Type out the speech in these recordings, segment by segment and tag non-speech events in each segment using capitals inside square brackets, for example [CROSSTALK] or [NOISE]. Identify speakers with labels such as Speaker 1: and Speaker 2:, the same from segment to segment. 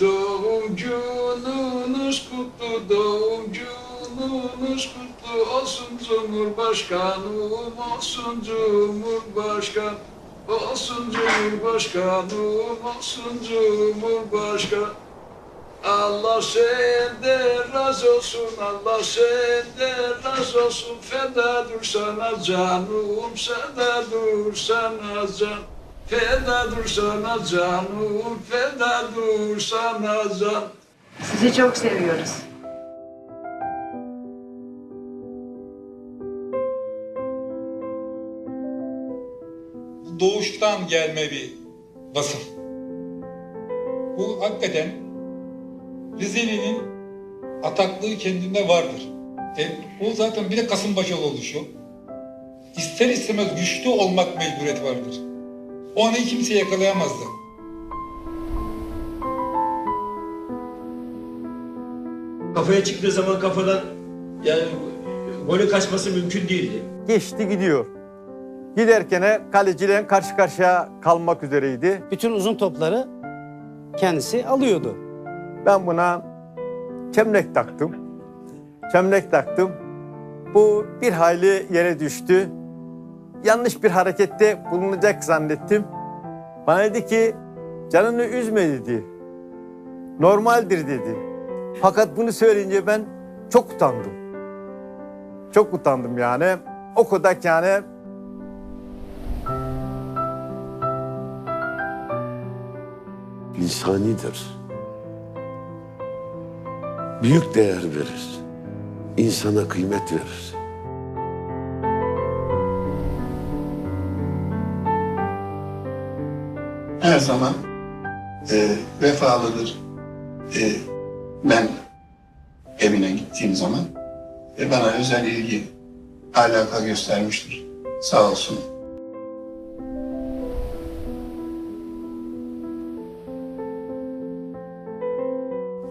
Speaker 1: Doğum gününüz kutlu, doğum gününüz kutlu olsun Cumhurbaşkanım, olsun Cumhurbaşkan. Olsun Cumhurbaşkanım, olsun Cumhurbaşkan. Allah senden razı olsun, Allah senden razı olsun. Feda dur sana canım, feda dur sana can. Feda dur sana canım, feda dur sana can.
Speaker 2: Sizi çok seviyoruz.
Speaker 3: doğuştan gelme bir vasıf. Bu hakikaten Rizeli'nin ataklığı kendinde vardır. E, o zaten bir de Kasımpaşalı oluşu. İster istemez güçlü olmak mecburiyeti vardır. O anayı kimse yakalayamazdı.
Speaker 4: Kafaya çıktığı zaman kafadan yani golü kaçması mümkün değildi.
Speaker 5: geçti gidiyor. Giderken kaleciyle karşı karşıya kalmak üzereydi.
Speaker 6: bütün uzun topları kendisi alıyordu.
Speaker 5: Ben buna çemlek taktım. Çemlek taktım. Bu bir hayli yere düştü. Yanlış bir harekette bulunacak zannettim. Bana dedi ki canını üzme dedi. Normaldir dedi. Fakat bunu söyleyince ben çok utandım. Çok utandım yani. O kadar yani
Speaker 7: insanidir. Büyük değer verir. İnsana kıymet verir.
Speaker 8: Her zaman e, vefalıdır. E, ben evine gittiğim zaman e, bana özel ilgi, alaka göstermiştir. Sağ olsun.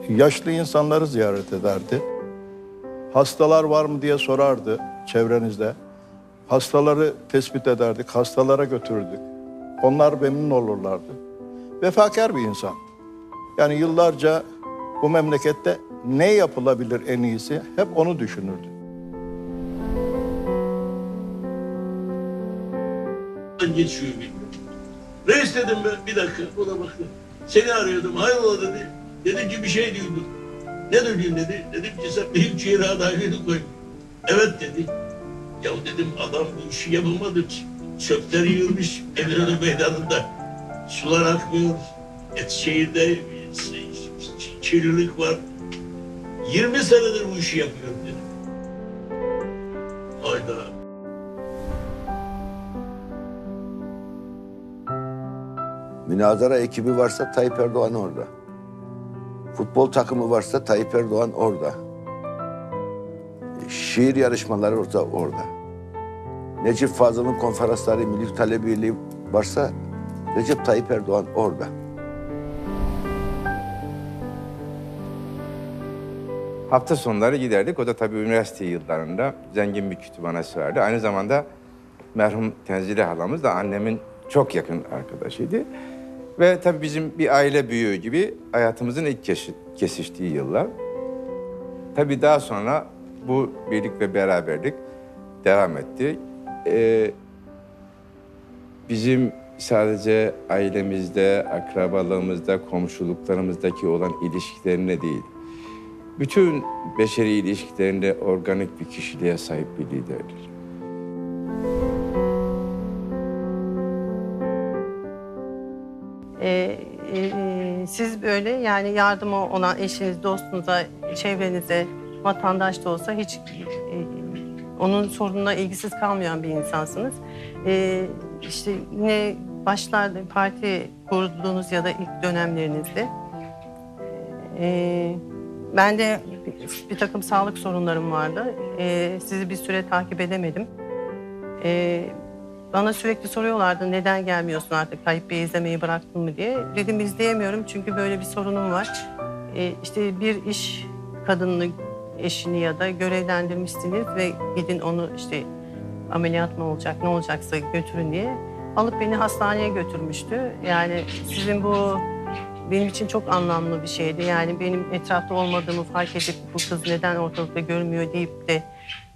Speaker 9: yaşlı insanları ziyaret ederdi. Hastalar var mı diye sorardı çevrenizde. Hastaları tespit ederdik, hastalara götürürdük. Onlar memnun olurlardı. Vefakar bir insan. Yani yıllarca bu memlekette ne yapılabilir en iyisi hep onu düşünürdü.
Speaker 4: Geçiyor bilmiyorum. Reis dedim ben bir dakika o da baktı. Seni arıyordum hayrola dedi. Dedim ki bir şey duydum. Ne duydun dedi. Dedim ki sen benim şehir adaylığını koy. Evet dedi. Ya dedim adam bu işi yapamadı. Çöpler yığılmış Eminönü meydanında. Sular akmıyor. Eskişehir'de kirlilik var. 20 senedir bu işi yapıyorum dedim. Hayda.
Speaker 7: Münazara ekibi varsa Tayyip Erdoğan orada. Futbol takımı varsa Tayyip Erdoğan orada. Şiir yarışmaları orada. orada. Necip Fazıl'ın konferansları, Milli Talep varsa Recep Tayyip Erdoğan orada.
Speaker 10: Hafta sonları giderdik. O da tabii üniversite yıllarında zengin bir kütüphanesi vardı. Aynı zamanda merhum Tenzile halamız da annemin çok yakın arkadaşıydı. Ve tabii bizim bir aile büyüğü gibi hayatımızın ilk kesiştiği yıllar. Tabii daha sonra bu birlik ve beraberlik devam etti. Ee, bizim sadece ailemizde, akrabalığımızda, komşuluklarımızdaki olan ilişkilerine değil, bütün beşeri ilişkilerinde organik bir kişiliğe sahip bir liderdir.
Speaker 2: Ee, e, siz böyle yani yardıma olan eşiniz, dostunuza, çevrenize, vatandaş da olsa hiç e, onun sorununa ilgisiz kalmayan bir insansınız. Ee, işte ne başlarda parti kurduğunuz ya da ilk dönemlerinizde ee, ben de bir, takım sağlık sorunlarım vardı. Ee, sizi bir süre takip edemedim. Ee, bana sürekli soruyorlardı neden gelmiyorsun artık Tayyip Bey izlemeyi bıraktın mı diye. Dedim izleyemiyorum çünkü böyle bir sorunum var. Ee, işte bir iş kadınını eşini ya da görevlendirmişsiniz ve gidin onu işte ameliyat mı olacak ne olacaksa götürün diye alıp beni hastaneye götürmüştü. Yani sizin bu benim için çok anlamlı bir şeydi. Yani benim etrafta olmadığımı fark edip bu kız neden ortalıkta görmüyor deyip de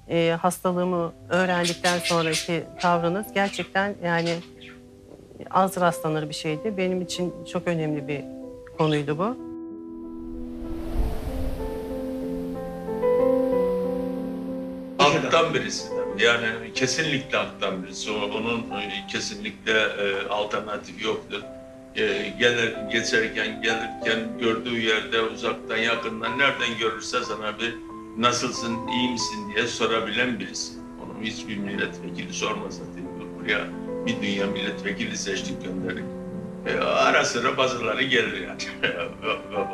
Speaker 2: e, hastalığımı öğrendikten sonraki tavrınız gerçekten yani az rastlanır bir şeydi. Benim için çok önemli bir konuydu bu.
Speaker 4: Halktan birisi tabii. Yani kesinlikle halktan birisi. Onun e, kesinlikle e, alternatifi yoktur. E, gelir, geçerken, gelirken gördüğü yerde uzaktan yakından nereden görürse sana bir nasılsın, iyi misin diye sorabilen birisi. Onu hiçbir milletvekili sormaz zaten. Buraya bir dünya milletvekili seçtik gönderdik. E, ara sıra bazıları gelir yani. [LAUGHS]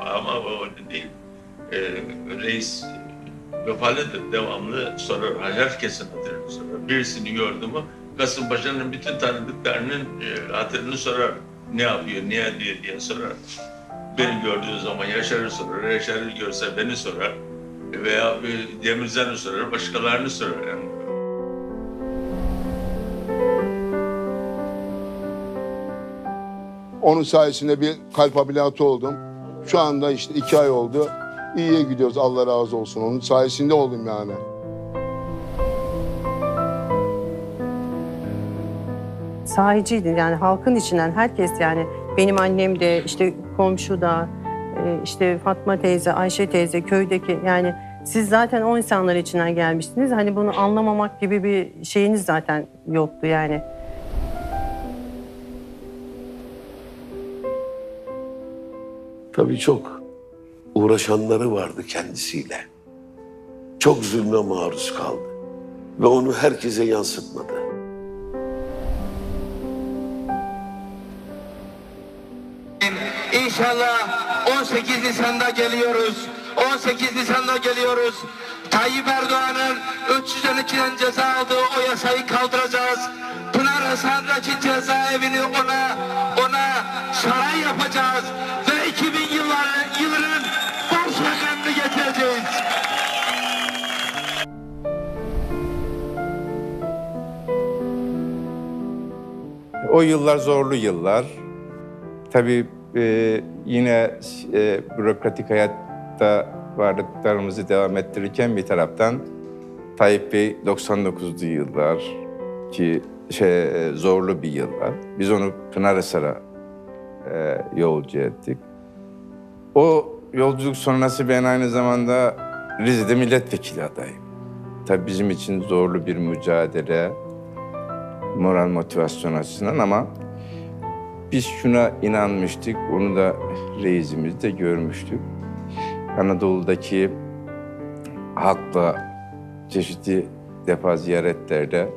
Speaker 4: Ama o değil. E, reis vefalıdır, devamlı sorar. Herkesin hatırını sorar. Birisini gördü mü Kasımpaşa'nın bütün tanıdıklarının e, hatırını sorar. Ne yapıyor, ne ediyor diye sorar. Beni gördüğü zaman Yaşar'ı sorar, Yaşar'ı görse beni sorar. Veya bir Demircan'ı sorar, başkalarını sorar. Yani
Speaker 11: Onun sayesinde bir kalp ameliyatı oldum. Şu anda işte iki ay oldu. İyiye gidiyoruz Allah razı olsun. Onun sayesinde oldum yani.
Speaker 2: sahiciydi. Yani halkın içinden herkes yani benim annem de işte komşu da e, işte Fatma teyze, Ayşe teyze köydeki yani siz zaten o insanlar içinden gelmiştiniz. Hani bunu anlamamak gibi bir şeyiniz zaten yoktu yani.
Speaker 12: Tabii çok uğraşanları vardı kendisiyle. Çok zulme maruz kaldı. Ve onu herkese yansıtmadı.
Speaker 13: İnşallah 18 Nisan'da geliyoruz. 18 Nisan'da geliyoruz. Tayyip Erdoğan'ın 312'den ceza aldığı o yasayı kaldıracağız. Pınar Hasan'daki cezaevini ona ona saray yapacağız ve
Speaker 10: O yıllar zorlu yıllar. Tabii e, yine e, bürokratik hayatta varlıklarımızı devam ettirirken bir taraftan Tayyip Bey 99'lu yıllar ki şey zorlu bir yıllar. Biz onu Pınarhisar'a e, yolcu ettik. O yolculuk sonrası ben aynı zamanda Rize'de milletvekili adayım. Tabii bizim için zorlu bir mücadele, moral motivasyon açısından ama biz şuna inanmıştık, onu da reisimizde görmüştük. Anadolu'daki halkla çeşitli defa ziyaretlerde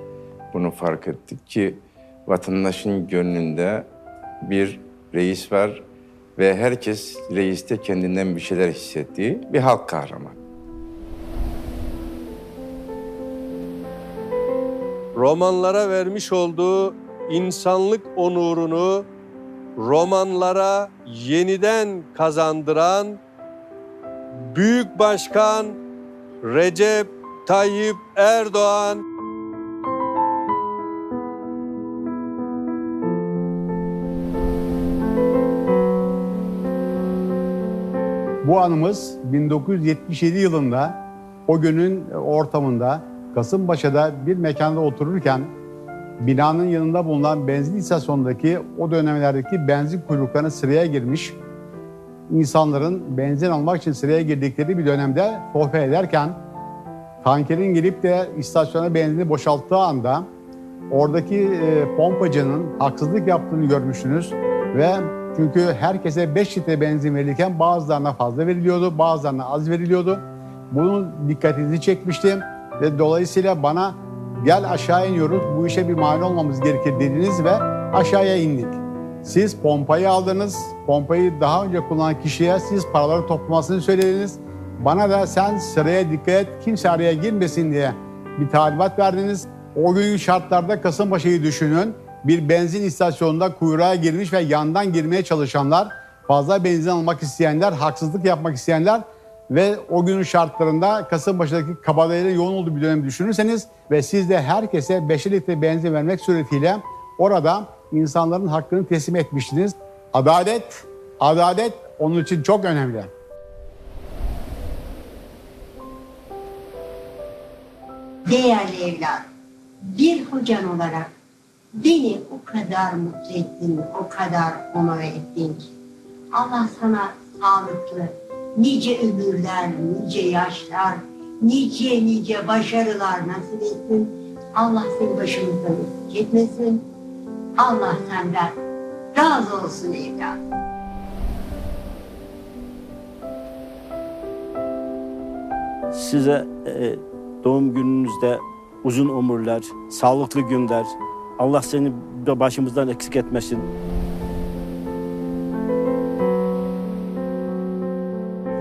Speaker 10: bunu fark ettik ki vatandaşın gönlünde bir reis var ve herkes reiste kendinden bir şeyler hissettiği bir halk kahramanı.
Speaker 14: Romanlara vermiş olduğu insanlık onurunu romanlara yeniden kazandıran Büyük Başkan Recep Tayyip Erdoğan.
Speaker 15: Bu anımız 1977 yılında o günün ortamında Kasımpaşa'da bir mekanda otururken binanın yanında bulunan benzin istasyonundaki o dönemlerdeki benzin kuyruklarına sıraya girmiş insanların benzin almak için sıraya girdikleri bir dönemde sohbet ederken tankerin gelip de istasyona benzini boşalttığı anda oradaki e, pompacının haksızlık yaptığını görmüşsünüz ve çünkü herkese 5 litre benzin verilirken bazılarına fazla veriliyordu, bazılarına az veriliyordu. Bunun dikkatinizi çekmiştim ve dolayısıyla bana gel aşağı iniyoruz bu işe bir mani olmamız gerekir dediniz ve aşağıya indik. Siz pompayı aldınız, pompayı daha önce kullanan kişiye siz paraları toplamasını söylediniz. Bana da sen sıraya dikkat et, kimse araya girmesin diye bir talimat verdiniz. O günkü şartlarda Kasımpaşa'yı düşünün. Bir benzin istasyonunda kuyruğa girmiş ve yandan girmeye çalışanlar, fazla benzin almak isteyenler, haksızlık yapmak isteyenler ve o günün şartlarında Kasımpaşa'daki kabadayının yoğun olduğu bir dönemi düşünürseniz ve siz de herkese 5 litre benzin vermek suretiyle orada insanların hakkını teslim etmiştiniz. Adalet Adalet onun için çok önemli.
Speaker 16: Değerli evlat, bir hocan olarak beni o kadar mutlu ettin, o kadar onur ettin ki. Allah sana sağlıklı, nice ömürler, nice yaşlar, nice nice başarılar nasip etsin. Allah seni başımızdan eksik etmesin. Allah senden razı olsun evlat.
Speaker 6: Size e, doğum gününüzde uzun ömürler, sağlıklı günler. Allah seni de başımızdan eksik etmesin.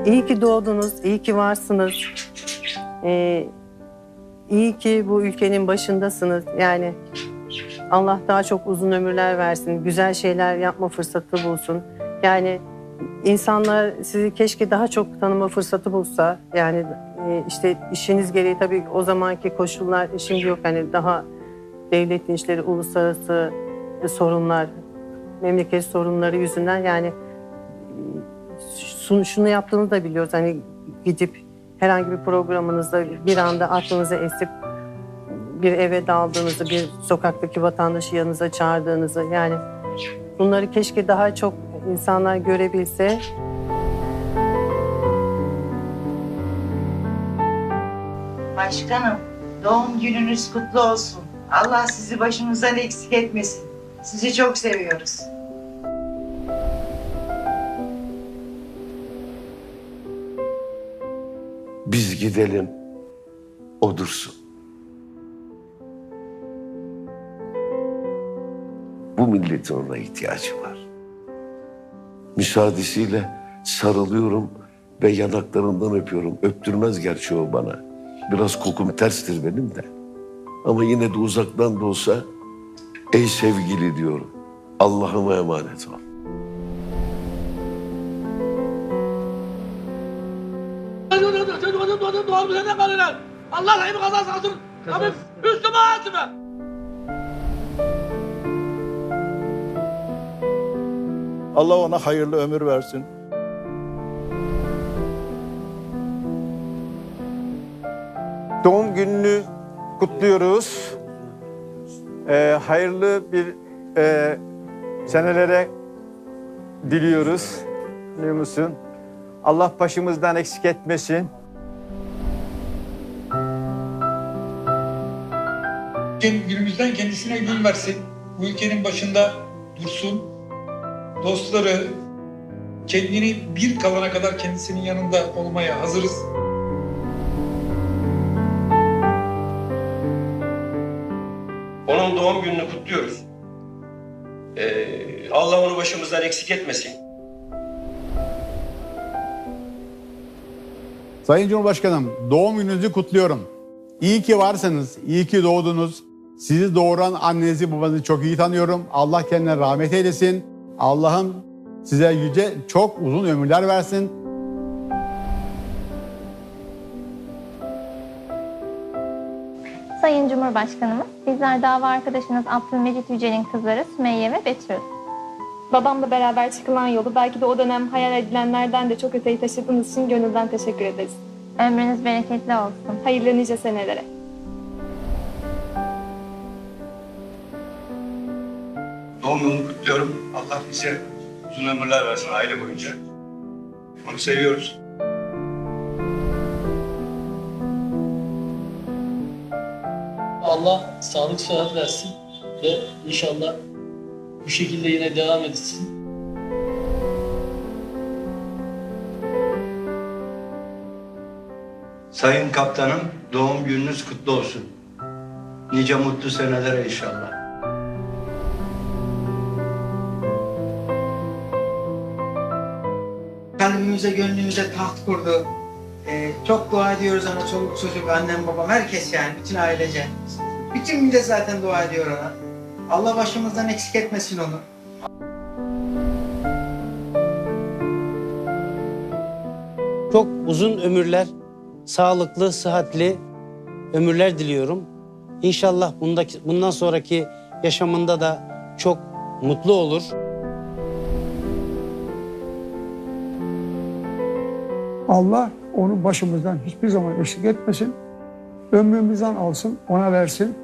Speaker 2: İyi ki doğdunuz, iyi ki varsınız. Ee, iyi ki bu ülkenin başındasınız. Yani Allah daha çok uzun ömürler versin, güzel şeyler yapma fırsatı bulsun. Yani insanlar sizi keşke daha çok tanıma fırsatı bulsa. Yani e, işte işiniz gereği tabii o zamanki koşullar şimdi yok. Hani daha devletin işleri, uluslararası sorunlar, memleket sorunları yüzünden yani şunu, şunu yaptığını da biliyoruz. Hani gidip herhangi bir programınızda bir anda aklınıza esip bir eve daldığınızı, bir sokaktaki vatandaşı yanınıza çağırdığınızı yani bunları keşke daha çok insanlar görebilse.
Speaker 17: Başkanım, doğum gününüz kutlu olsun. Allah sizi başımızdan eksik etmesin. Sizi çok seviyoruz.
Speaker 12: Biz gidelim, o dursun. Bu milletin ona ihtiyacı var. Müsaadesiyle sarılıyorum ve yanaklarından öpüyorum. Öptürmez gerçi o bana. Biraz kokum terstir benim de. Ama yine de uzaktan da olsa ey sevgili diyorum. Allah'ıma emanet ol.
Speaker 4: Allah rahmi kazası alsın. Abi üstüme ağzıma.
Speaker 9: Allah ona hayırlı ömür versin.
Speaker 5: Doğum gününü kutluyoruz. Ee, hayırlı bir e, senelere diliyoruz. Biliyor musun? Allah başımızdan eksik etmesin.
Speaker 3: Günümüzden kendisine gün versin. Bu ülkenin başında dursun. Dostları kendini bir kalana kadar kendisinin yanında olmaya hazırız.
Speaker 18: Onun doğum gününü kutluyoruz. Ee, Allah onu başımızdan eksik etmesin.
Speaker 15: Sayın Cumhurbaşkanım, doğum gününüzü kutluyorum. İyi ki varsınız, iyi ki doğdunuz. Sizi doğuran annenizi babanızı çok iyi tanıyorum. Allah kendine rahmet eylesin. Allah'ım size yüce çok uzun ömürler versin.
Speaker 19: Sayın Cumhurbaşkanımız, bizler dava arkadaşınız Abdülmecit Yücel'in kızları Sümeyye ve Betül.
Speaker 20: Babamla beraber çıkılan yolu belki de o dönem hayal edilenlerden de çok öteyi taşıdığınız için gönülden teşekkür ederiz.
Speaker 19: Ömrünüz bereketli olsun.
Speaker 20: Hayırlı nice senelere.
Speaker 18: Doğum gününü kutluyorum. Allah bize uzun ömürler versin aile boyunca. Onu seviyoruz.
Speaker 21: Allah sağlık sıhhat versin ve inşallah bu şekilde yine devam etsin.
Speaker 18: Sayın kaptanım doğum gününüz kutlu olsun. Nice mutlu senelere inşallah.
Speaker 22: kalbimize, gönlümüze taht kurdu. Ee, çok dua ediyoruz ona, çoluk çocuk, annem babam, herkes yani, bütün ailece. Bütün millet zaten dua ediyor ona. Allah başımızdan eksik etmesin onu.
Speaker 6: Çok uzun ömürler, sağlıklı, sıhhatli ömürler diliyorum. İnşallah bundaki, bundan sonraki yaşamında da çok mutlu olur.
Speaker 23: Allah onu başımızdan hiçbir zaman eksik etmesin. Ömrümüzden alsın, ona versin.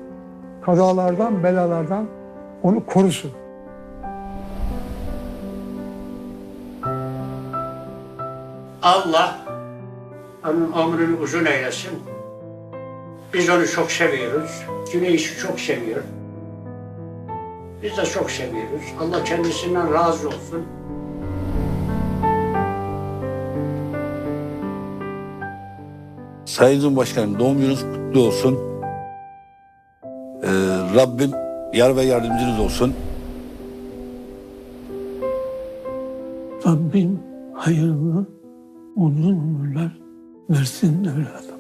Speaker 23: Kazalardan, belalardan onu korusun.
Speaker 24: Allah onun ömrünü uzun eylesin. Biz onu çok seviyoruz. Cüneyt'i çok seviyor. Biz de çok seviyoruz. Allah kendisinden razı olsun.
Speaker 12: Sayın Cumhurbaşkanım doğum gününüz kutlu olsun. Ee, Rabbim yar ve yardımcınız olsun.
Speaker 23: Rabbim hayırlı uzun ömürler versin evladım.